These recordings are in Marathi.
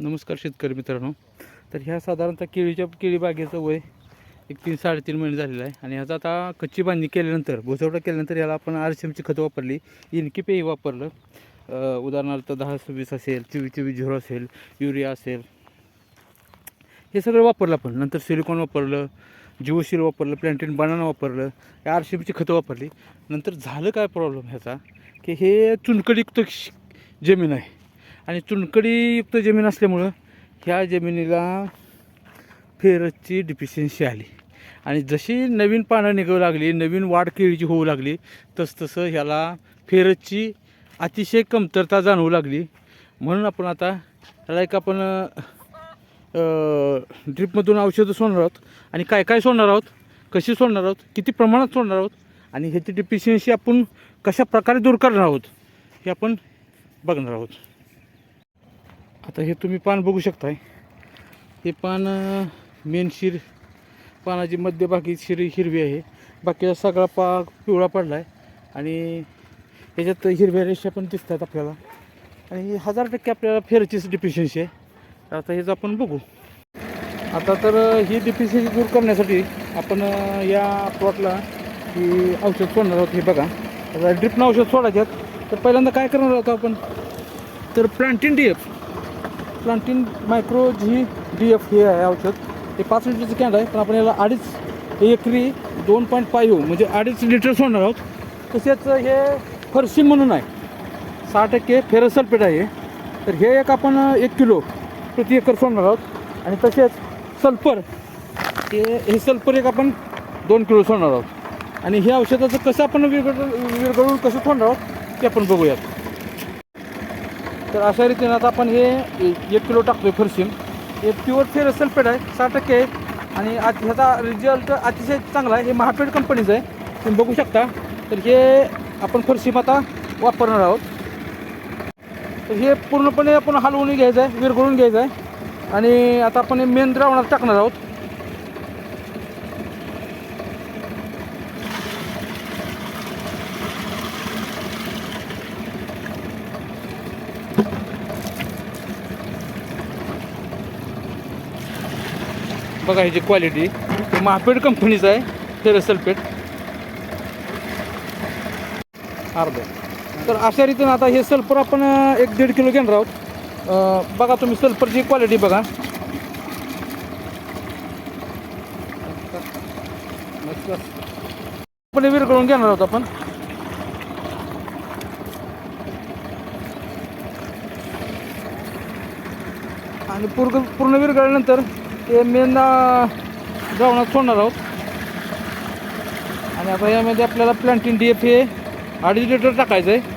नमस्कार शेतकरी मित्रांनो. तर ह्या साधारणतः केळीच्या केळी बागेचं वय एक तीन साडेतीन महिने झालेलं आहे. आणि ह्याचा आता कच्ची बांधणी केल्यानंतर भुसवटा केल्यानंतर ह्याला आपण आर सी एमची खतं वापरली. इनकी पेही वापरलं. उदाहरणार्थ दहा सव्वीस असेल चिवी चिवी झिरो असेल युरिया असेल. हे सगळं वापरलं आपण. नंतर सिलिकॉन वापरलं जिओशील वापरलं प्लॅन्टेन बनाना वापरलं या आर सी एमची खतं वापरली. नंतर झालं काय प्रॉब्लेम ह्याचा? की हे चुनकडीयुक्त जमीन आहे. आणि चुनकडीयुक्त जमीन असल्यामुळं ह्या जमिनीला फेरसची डिफिशियन्सी आली. आणि जशी नवीन पानं निघू लागली नवीन वाढ केळीची होऊ लागली तसतसं ह्याला फेरसची अतिशय कमतरता जाणवू लागली. म्हणून आपण आता ह्याला एक आपण ड्रिपमधून औषधं सोडणार आहोत. आणि काय काय सोडणार आहोत? कशी सोडणार आहोत? किती प्रमाणात सोडणार आहोत? आणि ह्याची डिफिशियन्सी आपण कशा प्रकारे दूर करणार आहोत? हे आपण बघणार आहोत. आता हे तुम्ही पान बघू शकताय. हे पान मेन शिर पानाची मध्यभागी शिर हिरवी आहे. बाकीचा सगळा पा पिवळा पडला आहे आणि ह्याच्यात हिरव्या रेषा पण दिसतात आपल्याला. आणि हजार टक्के आपल्याला फेरचीच डिफिशियन्सी आहे. आता हेच आपण बघू. आता तर ही डिफिशियन्सी दूर करण्यासाठी आपण या प्लॉटला ही औषध सोडणार आहोत हे बघा. आता ड्रिपनं औषध सोडायचे तर पहिल्यांदा काय करणार आहोत आपण? तर plantin D F plantin micro G D F हे आहे औषध. हे पाच लिटरचं कॅन आहे पण आपण याला अडीच एकरी दोन पॉईंट फाईव्ह म्हणजे अडीच लिटर सोडणार आहोत. तसेच हे फरशी म्हणून आहे. सहा टक्के फेरसल्फेट आहे तर हे एक आपण एक किलो प्रति एकर सोडणार आहोत. आणि तसेच सल्फर हे हे सल्फर एक आपण दोन किलो सोडणार आहोत. आणि हे औषधाचं कसं आपण विरघळ विरघळून कसं सोडणार आहोत ते आपण बघूयात. तर अशा रीतीने आता आपण हे एक किलो टाकतो आहे फरशीम. हे प्युअर फेर सल्फेट आहे सहा टक्के आहे. आणि आज ह्याचा रिझल्ट अतिशय चांगला आहे. हे महापेड कंपनीचं आहे. तुम्ही बघू शकता. तर हे आपण फरशीम आता वापरणार आहोत. तर हे पूर्णपणे आपण हलवून घ्यायचं आहे विरघळून घ्यायचं आहे. आणि आता आपण हे मेन द्रावणात टाकणार आहोत. बघा ह्याची क्वालिटी हे महापेड कंपनीचं आहे फेरस सल्फेट अर्ध. तर अशा रीतीनं आता हे सल्फर आपण एक दीड किलो घेणार आहोत. बघा तुम्ही सल्फरची क्वालिटी बघा. आपण विरघळून घेणार आहोत आपण. आणि पूर्ण पूर्ण विरघळल्यानंतर ते मेन द्रावणात सोडणार आहोत. आणि आता यामध्ये आपल्याला प्लांटिन डी एफ हे अडीच लिटर टाकायचं आहे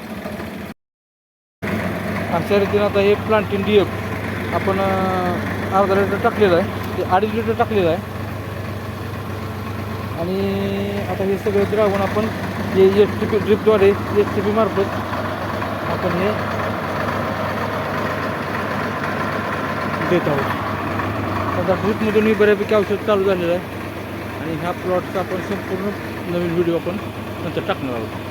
अशा रीतीने आता हे प्लांटिन डी एफ आपण अर्धा लिटर टाकलेलं आहे. ते अडीच लिटर टाकलेलं आहे. आणि आता हे सगळं द्रावण आपण हे एस टी पी ड्रिपद्वारे एस टी पी मार्फत आपण हे देत आहोत. आता ड्रिपमधूनही बऱ्यापैकी औषध चालू झालेलं आहे. आणि ह्या प्लॉटचा आपण संपूर्ण नवीन व्हिडिओ आपण नंतर टाकणार आहोत.